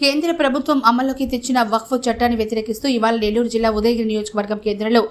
కేంద్ర ప్రభుత్వం అమల్లోకి తెచ్చిన వక్ఫ్ చట్టాన్ని వ్యతిరేకిస్తూ ఇవాళ నెల్లూరు జిల్లా ఉదయగిరి నియోజకవర్గం కేంద్రంలో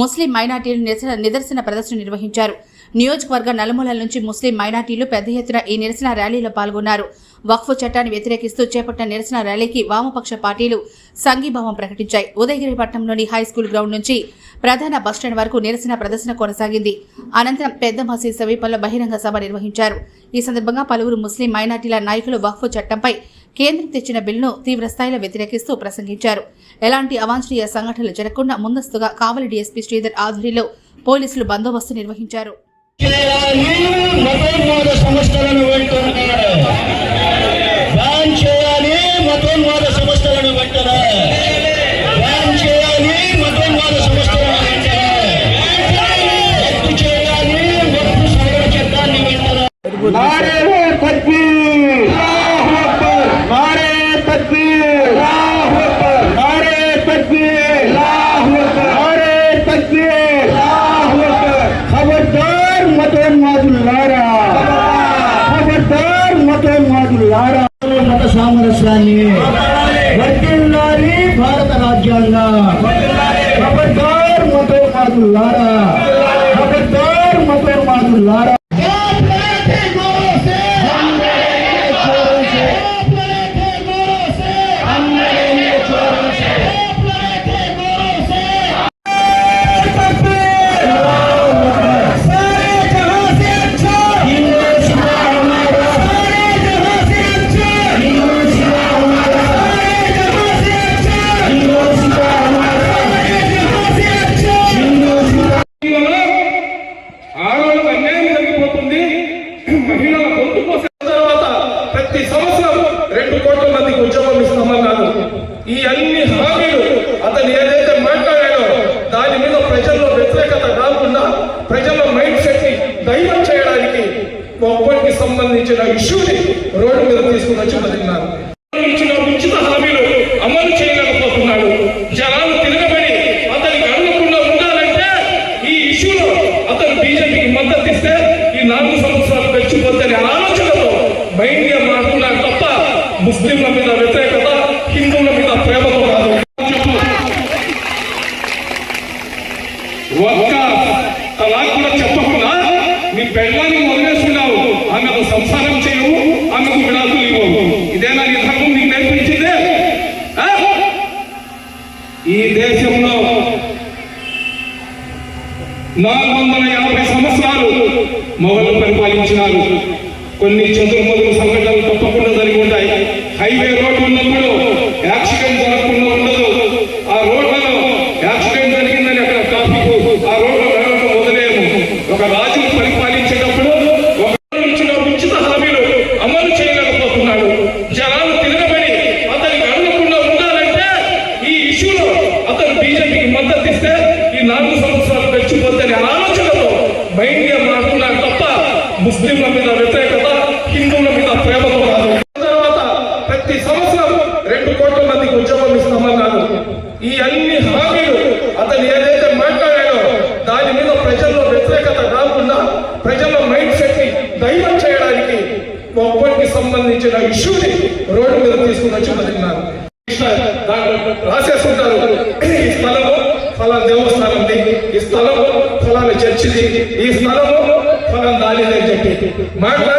ముస్లిం మైనార్టీలు నిరసన నిదర్శన ప్రదర్శన నిర్వహించారు. నియోజకవర్గ నలుమూలల నుంచి ముస్లిం మైనార్టీలు పెద్ద ఎత్తున ఈ నిరసన ర్యాలీలో పాల్గొన్నారు. వక్ఫ్ చట్టాన్ని వ్యతిరేకిస్తూ చేపట్టిన నిరసన ర్యాలీకి వామపక్ష పార్టీలు సంఘీభావం ప్రకటించాయి. ఉదయగిరి పట్టణంలోని హై స్కూల్ గ్రౌండ్ నుంచి ప్రధాన బస్టాండ్ వరకు నిరసన ప్రదర్శన కొనసాగింది. అనంతరం పెద్ద మసీద్ సమీపంలో బహిరంగ సభ నిర్వహించారు. ఈ సందర్భంగా పలువురు ముస్లిం మైనార్టీల నాయకులు వక్ఫ్ చట్టంపై కేంద్రం తెచ్చిన బిల్లును తీవ్రస్థాయిలో వ్యతిరేకిస్తూ ప్రసంగించారు. ఎలాంటి అవాంఛనీయ సంఘటనలు జరగకుండా ముందస్తుగా కావలి డీఎస్పీ శ్రీధర్ ఆధ్వర్యంలో పోలీసులు బందోబస్తు నిర్వహించారు. చేయాలి మత సామరస్యాన్ని వర్తిల్లాలి భారత రాజ్యాంగం. ఖబర్దార్ మతోన్మాదులారా ఖబర్దార్ సంబంధించిన ఇష్యూని రోడ్డు మీద తీసుకుని వచ్చి బతికినారు. ఇచ్చిన ఉచిత హామీలు అమలు చేయలేకపోతున్నాడు. జనాలు తిరగబడి అతనికి అనుకుండా ఉండాలంటే ఈ ఇష్యూలో అతను బీజేపీకి మద్దతు ఇస్తే ఈ నాలుగు సంవత్సరాలు గడిచిపోతే ఆలోచనతో మైండ్గా మాట్లాడుతున్నారు తప్ప ముస్లింల మీద వ్యతిరేకత హిందువుల మీద ప్రేమతో కాదు. చెప్పు ఒక్క తలాక్ కూడా చెప్పకుండా నీ పెళ్ళాన్ని ఆమెకు సంసారం చేయవు ఆమెకు విడాకులు ఇవ్వవు. ఇదేనా ఈ ధర్మం? నీకు నేర్పించిందే? ఆ? ఈ దేశంలో నాలుగు వందల యాభై సంవత్సరాలు మొఘలు పరిపాలించినారు. కొన్ని చతుర్మదులు సంఘటనలు తప్పకుండా జరిగి ఉంటాయి. హైవే రోడ్డు ఉన్నప్పుడు బీజేపీకి మద్దతు ఇస్తే ఈ నాలుగు సంవత్సరాలు గడిచిపోతే ఆలోచనతో మైండ్గా మాట్లాడుతున్నారు తప్ప ముస్లింల మీద వ్యతిరేకత హిందువుల మీద ప్రేమతో కాదు తర్వాత ప్రతి సంవత్సరం రెండు కోట్ల మందికి ఉద్యోగం ఇస్తామన్నారు. ఈ అన్ని హామీలు అతను ఏదైతే మాట్లాడాడో దాని మీద ప్రజల్లో వ్యతిరేకత రాకుండా ప్రజల మైండ్ సెట్ని దైవం చేయడానికి ఒక్కరికి సంబంధించిన ఇష్యూని రోడ్డు మీద తీసుకుని వచ్చి బతికినారు. రాసేసుకుంటారు. ఈ స్థలము ఫలా దేవస్థానంది ఈ స్థలము ఫలాన్ని చర్చిది ఈ స్థలము ఫలం దానిది అని చెప్పి మాట్లాడు